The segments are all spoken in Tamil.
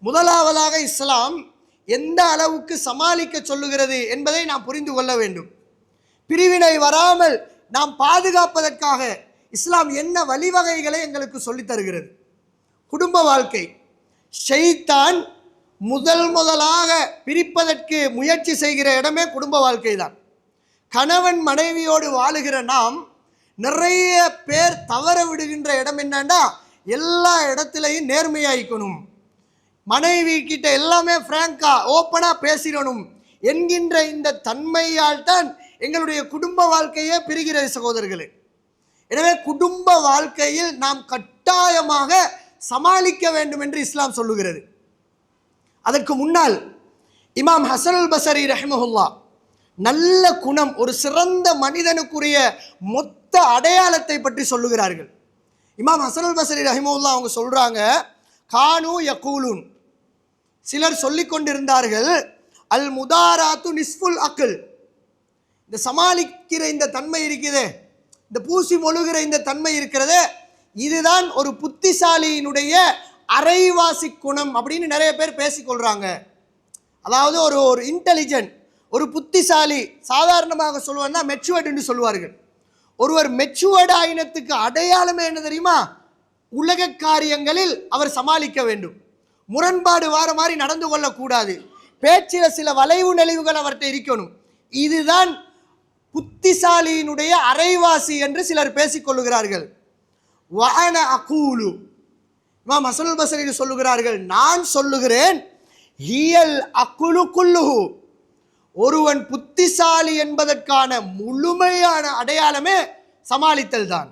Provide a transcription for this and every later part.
முதலாவதாக இஸ்லாம் எந்த அளவுக்கு சமாளிக்க சொல்லுகிறது என்பதை நாம் புரிந்து கொள்ள வேண்டும். பிரிவினை வராமல் நாம் பாதுகாப்பதற்காக இஸ்லாம் என்ன வழிவகைகளை எங்களுக்கு சொல்லித் தருகிறது. குடும்ப வாழ்க்கை. ஷெய்தான் முதல் முதலாக பிரிப்பதற்கு முயற்சி செய்கிற இடமே குடும்ப வாழ்க்கை தான். கணவன் மனைவியோடு வாழுகிற நாம் நிறைய பேர் தவற விடுகின்ற இடம் என்னன்னா எல்லா இடத்துலையும் நேர்மையாயிக்கணும். மனைவி கிட்ட எல்லாமே ஃப்ராங்கா ஓப்பனாக பேசிடணும் என்கின்ற இந்த தன்மையால் தான் எங்களுடைய குடும்ப வாழ்க்கையே பிரிகிறது சகோதரர்களே. எனவே குடும்ப வாழ்க்கையில் நாம் கட்டாயமாக சமாளிக்க வேண்டும் என்று இஸ்லாம் சொல்லுகிறது. அதற்கு முன்னால் இமாம் ஹசனுல் பசரி ரஹ்மஹுல்லா நல்ல குணம் ஒரு சிறந்த மனிதனுக்குரிய மொத்த அடையாளத்தை பற்றி சொல்லுகிறார்கள். இமாம் ஹசனுல் பசரி ரஹிமஹுல்லா அவங்க சொல்கிறாங்க கானு யகூலுன். சிலர் சொல்லிக் கொண்டிருந்தார்கள் அல் முதாராத்து நிஸ்ஃபுல் அக்கல் இந்த சமாளிக்கிற இந்த தன்மை இருக்குதே இந்த பூசி மொழுகிற இந்த தன்மை இருக்கிறதே இதுதான் ஒரு புத்திசாலியினுடைய அரைவாசி குணம் அப்படின்னு நிறைய பேர் பேசிக்கொள்கிறாங்க அதாவது ஒரு ஒரு இன்டெலிஜென்ட் ஒரு புத்திசாலி சாதாரணமாக சொல்லுவாங்கன்னா மெச்சுவர்டுன்னு சொல்லுவார்கள். ஒருவர் மெச்சுவர்ட் ஆயினத்துக்கு அடையாளமே என்ன தெரியுமா? உலக காரியங்களில் அவர் சமாளிக்க வேண்டும். முரண்பாடு வார மாதிரி நடந்து கொள்ளக்கூடாது. பேச்சில் சில வளைவு நெளிவுகள் அவர்கிட்ட இருக்கணும். இதுதான் புத்திசாலியினுடைய அரைவாசி என்று சிலர் பேசிக்கொள்ளுகிறார்கள் வஅன அகூலு. இமாம் ஹசனுல் பசரி சொல்லுகிறார்கள் நான் சொல்லுகிறேன் ஹியல் அக்குலு குல்லுஹு. ஒருவன் புத்திசாலி என்பதற்கான முழுமையான அடையாளமே சமாளித்தல் தான்.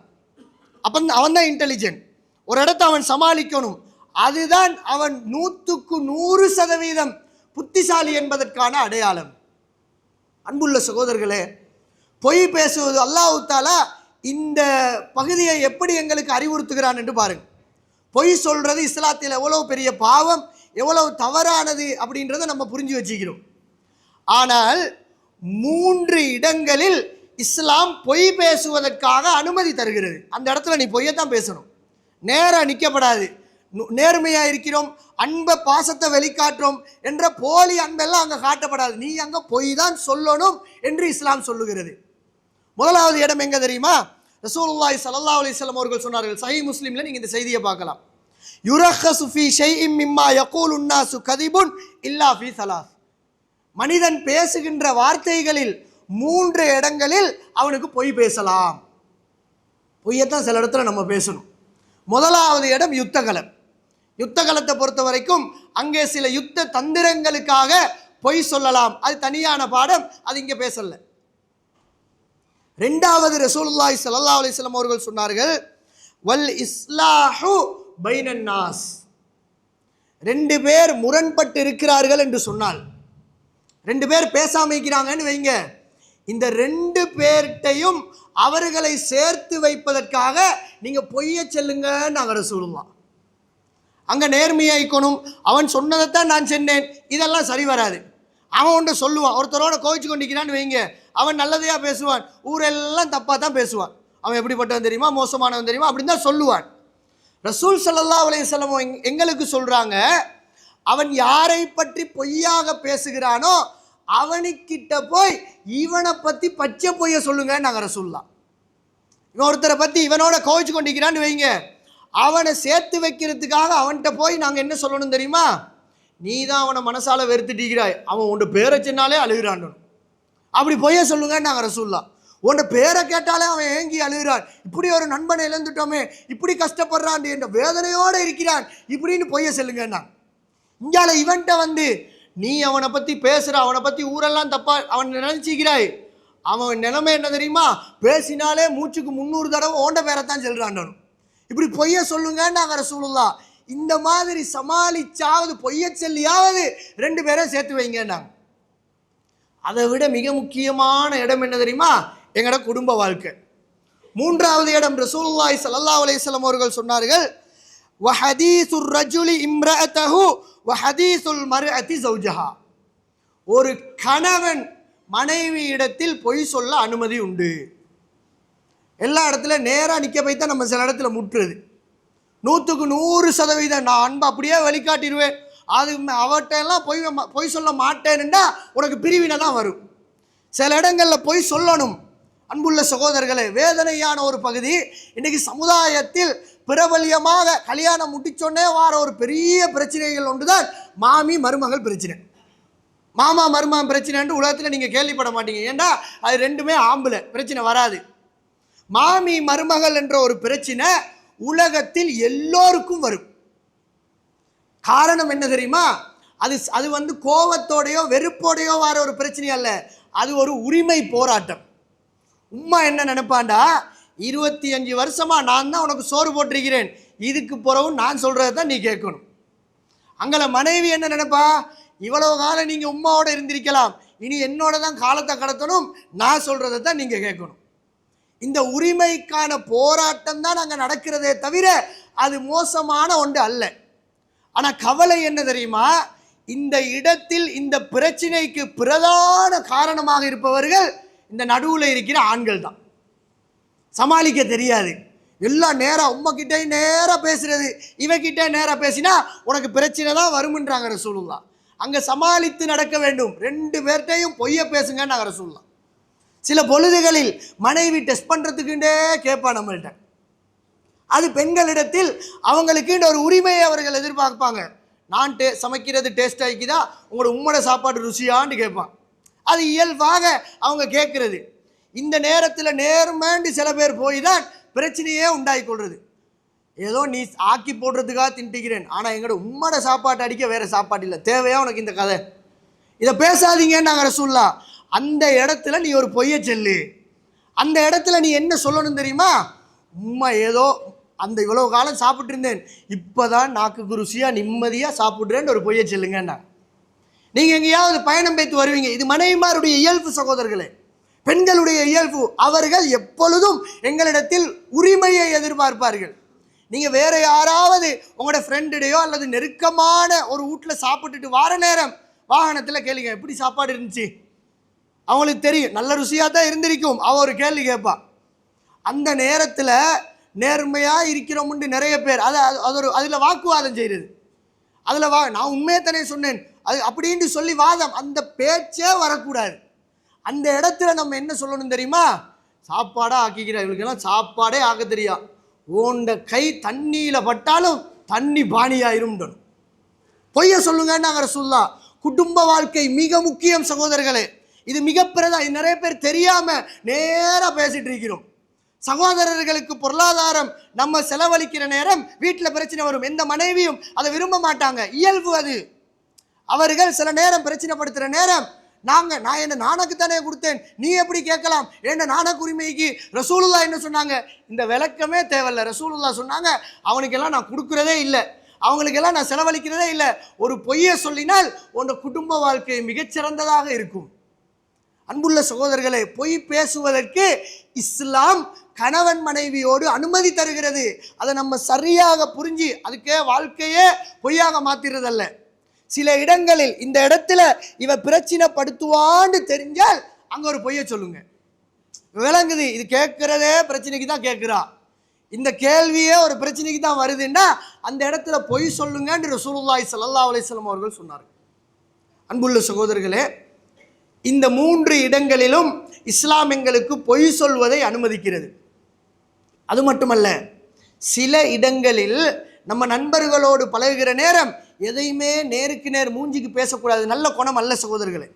அப்போ அவன் தான் இன்டெலிஜென்ட் ஒரு இடத்த அவன் சமாளிக்கணும். அதுதான் அவன் நூற்றுக்கு நூறு சதவீதம் புத்திசாலி என்பதற்கான அடையாளம். அன்புள்ள சகோதரர்களே பொய் பேசுவது அல்லாஹ் தாலா இந்த பகுதியை எப்படி எங்களுக்கு அறிவுறுத்துகிறான் என்று பாருங்க. பொய் சொல்கிறது இஸ்லாத்தில் எவ்வளோ பெரிய பாவம் எவ்வளவு தவறானது அப்படின்றத நம்ம புரிஞ்சு வச்சுக்கிறோம். ஆனால் மூன்று இடங்களில் இஸ்லாம் பொய் பேசுவதற்காக அனுமதி தருகிறது. அந்த இடத்துல நீ பொய்யை தான் பேசணும். நேராக நிற்கப்படாது நேர்மையாக இருக்கிறோம் அன்பை பாசத்தை வெளிக்காட்டுறோம் என்ற போலி அன்பெல்லாம் அங்கே காட்டப்படாது. நீ அங்கே பொய் தான் சொல்லணும் என்று இஸ்லாம் சொல்லுகிறது. முதலாவது இடம் எங்கே தெரியுமா? ரசூலுல்லாய் சல்லா அலிஸ்லாம் அவர்கள் சொன்னார்கள் சஹி முஸ்லீமில் நீங்கள் இந்த செய்தியை பார்க்கலாம். யுரஹ சுஃபி ஷெய் மிம்மா யகூல் உன்னாசு கதிபுன் இல்லா ஃபி சலாஸ். மனிதன் பேசுகின்ற வார்த்தைகளில் மூன்று இடங்களில் அவனுக்கு பொய் பேசலாம். பொய்யத்தான் சில இடத்துல நம்ம பேசணும். முதலாவது இடம் யுத்தகலம். யுத்தகலத்தை பொறுத்த வரைக்கும் அங்கே சில யுத்த தந்திரங்களுக்காக பொய் சொல்லலாம். அது தனியான பாடம் அது இங்கே பேசல. ரெண்டாவது ரசூலுல்லாய் சல்லா அலிஸ்லாம் அவர்கள் சொன்னார்கள் வல் இஸ்லாஹு பைனன்னாஸ் ரெண்டு பேர் முரண்பட்டு இருக்கிறார்கள் என்று சொன்னால். ரெண்டு பேர் பேசாம இருக்கிறாங்கன்னு வைங்க. இந்த ரெண்டு பேர்கிட்டையும் அவர்களை சேர்த்து வைப்பதற்காக நீங்கள் பொய்ய செல்லுங்க அவரை சொல்லலாம் அங்கே நேர்மையாய்க்கணும் அவன் சொன்னதைத்தான் நான் சென்னேன். இதெல்லாம் சரி வராது. அவன் ஒன்று சொல்லுவான். ஒருத்தரோட கோவிச்சு கொண்டிருக்கிறான்னு வைங்க. அவன் நல்லதையாக பேசுவான். ஊரெல்லாம் தப்பாக தான் பேசுவான். அவன் எப்படிப்பட்டவன் தெரியுமா? மோசமானவன் தெரியுமா? அப்படின்னு தான் சொல்லுவான். ரசூல் ஸல்லல்லாஹு அவளை வஸல்லம் எங்- எங்களுக்கு சொல்கிறாங்க அவன் யாரை பற்றி பொய்யாக பேசுகிறானோ அவனுக்கிட்ட போய் இவனை பற்றி பச்சை பொய்ய சொல்லுங்க நாங்கள் ரசூல்லா இவன் ஒருத்தரை பற்றி இவனோட கோவிச்சு கொண்டிருக்கிறான்னு வைங்க. அவனை சேர்த்து வைக்கிறதுக்காக அவன்கிட்ட போய் நாங்கள் என்ன சொல்லணும் தெரியுமா? நீ தான் அவனை மனசால வெறுத்துட்டீங்கிறாய் அவன் உன் பேரை சொன்னாலே அழுகிறான். அப்படி பொய்ய சொல்லுங்க நாங்கள் ரசூல்லா உன் பேரை கேட்டாலே அவன் ஏங்கி அழுகிறான். இப்படி ஒரு நண்பனை இழந்துட்டோமே இப்படி கஷ்டப்படுறான் என்ற வேதனையோடு இருக்கிறான். இப்படின்னு பொய்ய சொல்லுங்கண்ணா இங்கால இவன்கிட்ட வந்து நீ அவனை பற்றி பேசுகிற அவனை பற்றி ஊரெல்லாம் தப்பா அவன் நினச்சிக்கிறாய். அவன் நிலைமை என்ன தெரியுமா? பேசினாலே மூச்சுக்கு முந்நூறு தடவை ஓண்ட பேரைத்தான் சொல்கிறான் இப்படி பொய்ய சொல்லுங்க நாங்கள் சொல்லலாம் இந்த மாதிரி சமாளிச்சாவது பொய்ய சொல்லியாவது ரெண்டு பேரும் சேர்த்து வைங்கன்னாங்க. அதை விட மிக முக்கியமான இடம் என்ன தெரியுமா? எங்களோட குடும்ப வாழ்க்கை. மூன்றாவது இடம் ரசூலுல்லாய் சல்லா அலையம் அவர்கள் சொன்னார்கள் வஹதீசுர் ரஜுலி இம்ரஅத்தஹு வஹதீசுல் மர்அதி ஜௌஜஹா ஒரு கணவன் மனைவி இடத்தில் பொய் சொல்ல அனுமதி உண்டு. எல்லா இடத்துல நேராக நிற்க போய் தான் நம்ம சில இடத்துல முட்டுறது. நூற்றுக்கு நூறு சதவீதம் நான் அன்பை அப்படியே வழிகாட்டிடுவேன். அது அவர்கிட்ட எல்லாம் பொய் பொய் சொல்ல மாட்டேன்னுண்டா உனக்கு பிரிவினை தான் வரும். சில இடங்களில் பொய் சொல்லணும். அன்புள்ள சகோதரர்களே வேதனையான ஒரு பகுதி. இன்னைக்கு சமுதாயத்தில் பிரபலியமாக கல்யாணம் முடிச்சோன்னே வார ஒரு பெரிய பிரச்சனைகள் ஒன்றுதான் மாமி மருமகள் பிரச்சனை. மாமா மருமகன் பிரச்சனைன்ட்டு உலகத்தில் நீங்கள் கேள்விப்பட மாட்டீங்க. ஏன்டா அது ரெண்டுமே ஆம்பளை பிரச்சனை வராது. மாமி மருமகள் என்ற ஒரு பிரச்சனை உலகத்தில் எல்லோருக்கும் வரும். காரணம் என்ன தெரியுமா? அது அது வந்து கோவத்தோடையோ வெறுப்போடையோ வர ஒரு பிரச்சனை அல்ல. அது ஒரு உரிமை போராட்டம். உம்மா என்ன நினைப்பாண்டா? இருபத்தி அஞ்சு வருஷமாக நான் தான் உனக்கு சோறு போட்டிருக்கிறேன். இதுக்கு பிறகும் நான் சொல்கிறத தான் நீ கேட்கணும். அங்கே மனைவி என்ன நினைப்பா? இவ்வளவு காலம் நீங்கள் உம்மாவோட இருந்திருக்கலாம். இனி என்னோட தான் காலத்தை கடத்தணும். நான் சொல்கிறத தான் நீங்கள் கேட்கணும். இந்த உரிமைக்கான போராட்டம் தான் அங்கே நடக்கிறதே தவிர அது மோசமான ஒன்று அல்ல. ஆனால் கவலை என்ன தெரியுமா? இந்த இடத்தில் இந்த பிரச்சனைக்கு பிரதான காரணமாக இருப்பவர்கள் இந்த நடுவில் இருக்கிற ஆண்கள் தான். சமாளிக்க தெரியாது. எல்லாம் நேராக உம்மக்கிட்டே நேராக பேசுகிறது இவகிட்டே நேராக பேசினா உனக்கு பிரச்சனை தான் வருமுன்றாங்க ரசூலுல்லா. அங்கே சமாளித்து நடக்க வேண்டும். ரெண்டு பேர்கிட்டையும் பொய்ய பேசுங்கன்னு ரசூலுல்லா. சில பொழுதுகளில் மனைவி டெஸ்ட் பண்ணுறதுக்குண்டே கேட்பா நம்மள்கிட்ட அது பெண்களிடத்தில் அவங்களுக்குன்ற ஒரு உரிமையை அவர்கள் எதிர்பார்ப்பாங்க. நான் டே சமைக்கிறது டேஸ்ட் ஆகிக்குதா? உங்களோட உம்மோட சாப்பாடு ருசியான்னு கேட்பான். அது இயல்பாக அவங்க கேட்குறது. இந்த நேரத்தில் நேர்மேண்டு சில பேர் போய் தான் பிரச்சனையே உண்டாகி கொள்வது ஏதோ நீ ஆக்கி போடுறதுக்காக திண்டிக்கிறேன் ஆனால் எங்களோட உம்மோட சாப்பாட்டு அடிக்க வேறு சாப்பாடு இல்லை. தேவையா உனக்கு இந்த கதை? இதை பேசாதீங்கன்னு நாங்கள் ரசூல்லா. அந்த இடத்துல நீ ஒரு பொய்யை செல்லு. அந்த இடத்துல நீ என்ன சொல்லணும் தெரியுமா? உம்மா ஏதோ அந்த இவ்வளோ காலம் சாப்பிட்ருந்தேன் இப்போ தான் நாக்குக்கு ருசியாக நிம்மதியாக சாப்பிட்றேன்னு ஒரு பொய்ய சொல்லுங்கண்ணா நீங்கள் எங்கேயாவது பயணம் பேத்து வருவீங்க. இது மனைவிமாருடைய இயல்பு சகோதரர்களே. பெண்களுடைய இயல்பு அவர்கள் எப்பொழுதும் எங்களிடத்தில் உரிமையை எதிர்பார்ப்பார்கள். நீங்கள் வேறு யாராவது உங்களோட ஃப்ரெண்டுடையோ அல்லது நெருக்கமான ஒரு வீட்டில் சாப்பிட்டுட்டு வார நேரம் வாகனத்தில் கேளுங்க எப்படி சாப்பாடு இருந்துச்சு? அவங்களுக்கு தெரியும். நல்ல ருசியாக தான் இருந்திருக்கும். அவள் ஒரு கேள்வி கேட்பா. அந்த நேரத்தில் நேர்மையாக இருக்கிறோம்னு நிறைய பேர் அதை அது- அது ஒரு அதில் வாக்குவாதம் செய்கிறது அதில் வா நான் உண்மையை தானே சொன்னேன். அது அப்படின்னு சொல்லி வாதம். அந்த பேச்சே வரக்கூடாது. அந்த இடத்துல நம்ம என்ன சொல்லணும் தெரியுமா? சாப்பாடாக ஆக்கிக்கிறா இவளுக்கெல்லாம் சாப்பாடே ஆக்க தெரியா ஓண்ட கை தண்ணியில் பட்டாலும் தண்ணி பாணியாயிரும்டணும் பொய்ய சொல்லுங்க நாங்கள் சொல்லலாம் குடும்ப வாழ்க்கை மிக முக்கியம் சகோதரர்களே. இது மிக இது நிறைய பேர் தெரியாமல் நேராக பேசிட்டு இருக்கிறோம். சகோதரர்களுக்கு பொருளாதாரம் நம்ம செலவழிக்கிற நேரம் வீட்டில் பிரச்சனை வரும். எந்த மனைவியும் அதை விரும்ப மாட்டாங்க. இயல்பு அது. அவர்கள் சில நேரம் பிரச்சனைப்படுத்துகிற நேரம் நாங்கள் நான் என்ன நானக்கு தானே கொடுத்தேன்? நீ எப்படி கேட்கலாம்? என்ன நானக்கு உரிமைக்கு ரசூலுல்லா என்ன சொன்னாங்க? இந்த விளக்கமே தேவையில்ல. ரசூலுல்லா சொன்னாங்க அவனுக்கெல்லாம் நான் கொடுக்குறதே இல்லை. அவங்களுக்கெல்லாம் நான் செலவழிக்கிறதே இல்லை. ஒரு பொய்யை சொல்லினால் உன்னோட குடும்ப வாழ்க்கை மிகச்சிறந்ததாக இருக்கும். அன்புள்ள சகோதரர்களை பொய் பேசுவதற்கு இஸ்லாம் கணவன் மனைவியோடு அனுமதி தருகிறது. அதை நம்ம சரியாக புரிஞ்சு அதுக்கே வாழ்க்கையே பொய்யாக மாத்திரதல்ல. சில இடங்களில் இந்த இடத்துல இவ பிரச்சனைப்படுத்துவான்னு தெரிஞ்சால் அங்க ஒரு பொய்யை சொல்லுங்க. விளங்குது இது கேட்கறதே பிரச்சனைக்கு தான் கேட்குறா. இந்த கேள்வியே ஒரு பிரச்சனைக்கு தான் வருதுன்னா அந்த இடத்துல பொய் சொல்லுங்கன்னு ரசூலுல்லாஹி சல்லா அலைஹி அவர்கள் சொன்னார்கள். அன்புள்ள சகோதரர்களே இந்த மூன்று இடங்களிலும் இஸ்லாம் எங்களுக்கு பொய் சொல்வதை அனுமதிக்கிறது. அது மட்டுமல்ல சில இடங்களில் நம்ம நண்பர்களோடு பழகுகிற நேரம் எதையுமே நேருக்கு நேர் மூஞ்சிக்கு பேசக்கூடாது. நல்ல குணம் அல்ல சகோதரர்களே.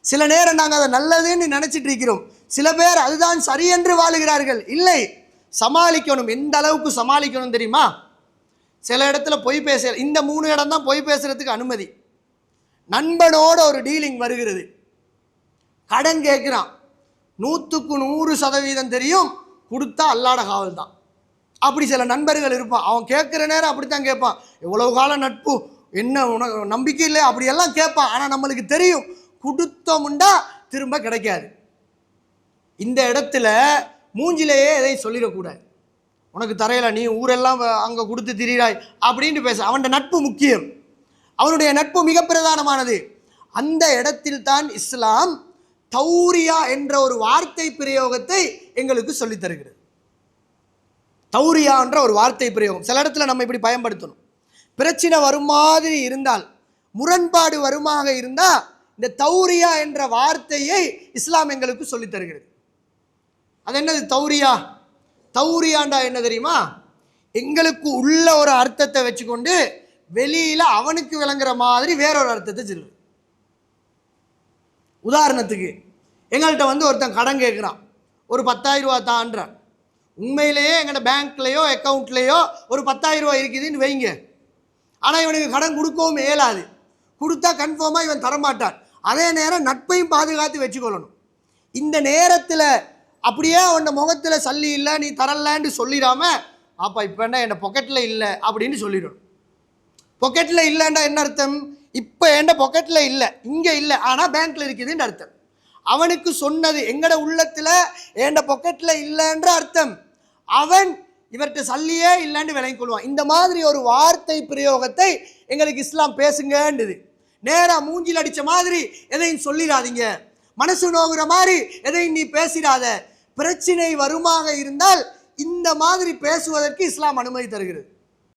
சில நேரம் நாங்கள் அதை நல்லதுன்னு நினச்சிட்டு இருக்கிறோம். சில பேர் அதுதான் சரி என்று வாழுகிறார்கள். இல்லை சமாளிக்கணும். எந்த அளவுக்கு சமாளிக்கணும் தெரியுமா? சில இடத்துல பொய் பேச இந்த மூணு இடம் தான் பொய் பேசுறதுக்கு அனுமதி. நண்பனோட ஒரு டீலிங் வருகிறது. கடன் கேட்குறான். நூற்றுக்கு நூறு சதவீதம் தெரியும் கொடுத்தா அல்லாட காவல் தான் அப்படி சில நண்பர்கள் இருப்பான். அவன் கேட்குற நேரம் அப்படித்தான் கேட்பான். எவ்வளவு காலம் நட்பு? என்ன உனக்கு நம்பிக்கை இல்லை அப்படியெல்லாம் கேட்பான் ஆனால் நம்மளுக்கு தெரியும். கொடுத்தோமுண்டா திரும்ப கிடைக்காது. இந்த இடத்துல மூஞ்சிலேயே எதையும் சொல்லிடக்கூடாது. உனக்கு தரையில நீ ஊரெல்லாம் அங்கே கொடுத்து திரிகிறாய் அப்படின்னு பேச. அவன் நட்பு முக்கியம். அவனுடைய நட்பு மிக பிரதானமானது. அந்த இடத்தில் தான் இஸ்லாம் தௌரியா என்ற ஒரு வார்த்தை பிரயோகத்தை எங்களுக்கு சொல்லித் தருகிறது தௌரியா என்ற ஒரு வார்த்தை பிரயோகம். சில இடத்துல நம்ம இப்படி பயன்படுத்தணும். பிரச்சனை வரும் மாதிரி இருந்தால் முரண்பாடு வருமாக இருந்தால் இந்த தௌரியா என்ற வார்த்தையை இஸ்லாம் எங்களுக்கு சொல்லித் தருகிறது. அது என்னது தௌரியா? தௌரியாண்டா என்ன தெரியுமா? எங்களுக்கு உள்ள ஒரு அர்த்தத்தை வச்சுக்கொண்டு வெளியில் அவனுக்கு விளங்குற மாதிரி வேறொரு அர்த்தத்தை சொல்லுது. உதாரணத்துக்கு எங்கள்கிட்ட வந்து ஒருத்தன் கடன் கேட்குறான். ஒரு பத்தாயிரம் ரூபா தான்றான். உண்மையிலேயே எங்கள்கிட்ட பேங்க்லேயோ அக்கௌண்ட்லேயோ ஒரு பத்தாயிரம் ரூபா இருக்குதுன்னு வைங்க. ஆனால் இவனுக்கு கடன் கொடுக்கவும் இயலாது. கொடுத்தா கன்ஃபார்மாக இவன் தரமாட்டான். அதே நேரம் நட்பையும் பாதுகாத்து வச்சுக்கொள்ளணும். இந்த நேரத்தில் அப்படியே அவன் முகத்தில் சல்லி இல்லை நீ தரலன்னு சொல்லிடாம அப்பா இப்போ என்ன என் பொக்கெட்டில் இல்லை அப்படின்னு சொல்லிடணும். பொக்கெட்டில் இல்லைன்னா என்ன அர்த்தம்? இப்போ என் பொக்கெட்டில் இல்லை இங்கே இல்லை ஆனால் பேங்க்கில் இருக்குதுன்னு அர்த்தம். அவனுக்கு சொன்னது எங்கட உள்ளத்தில் என் பொக்கெட்டில் இல்லைன்ற அர்த்தம். அவன் இவர்கிட்ட சல்லியே இல்லைன்னு விலங்கி கொள்வான். இந்த மாதிரி ஒரு வார்த்தை பிரயோகத்தை எங்களுக்கு இஸ்லாம் பேசுங்கன்றது நேராக மூஞ்சில் அடித்த மாதிரி எதையும் சொல்லிடாதீங்க. மனசு நோகுற மாதிரி எதையும் நீ பேசிடாத. பிரச்சினை வருமாக இருந்தால் இந்த மாதிரி பேசுவதற்கு இஸ்லாம் அனுமதி தருகிறது.